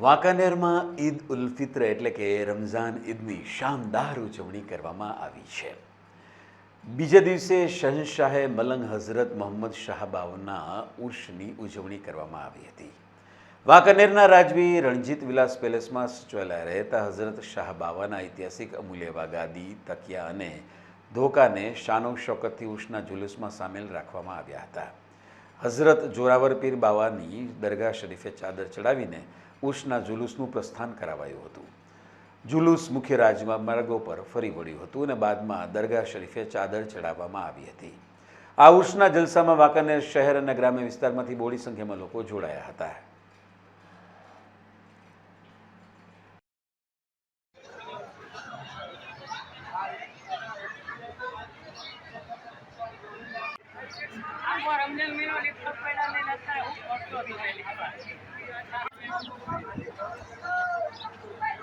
વાંકાનેરમાં ઈદ ઉલ ફિત્ર એટલે કે રમઝાન ઈદની શાનદાર ઉજવણી કરવામાં આવી છે. બીજા દિવસે શહેનશાહે મલંગ હઝરત મોહમ્મદ શાહબાવના ઉર્ષની ઉજવણી કરવામાં આવી હતી. વાંકાનેરના રાજવી રણજીત વિલાસ પેલેસમાં સચવાયેલા રહેતા હઝરત શાહબાવાના ઐતિહાસિક અમૂલ્ય ગાદી, તકિયા અને ધોકાને શાનો શોકતથી ઉર્ષના જુલુસમાં સામેલ રાખવામાં આવ્યા હતા. હઝરત જોરાવર પીર બાવાની દરગાહ શરીફે ચાદર ચડાવીને ઉર્ષના જુલુસનું પ્રસ્થાન કરાવાયું હતું. જુલુસ મુખ્ય રાજમાર્ગો પર ફરી વળ્યું હતું અને બાદમાં દરગાહ શરીફે ચાદર ચડાવવામાં આવી હતી. આ ઉર્ષના જલસામાં વાંકાનેર શહેર અને ગ્રામ્ય વિસ્તારમાંથી બોડી સંખ્યામાં લોકો જોડાયા હતા. આખો રમજાન મહિનો લીધો પહેલા લઈને અત્યારે હું કરતો હતી.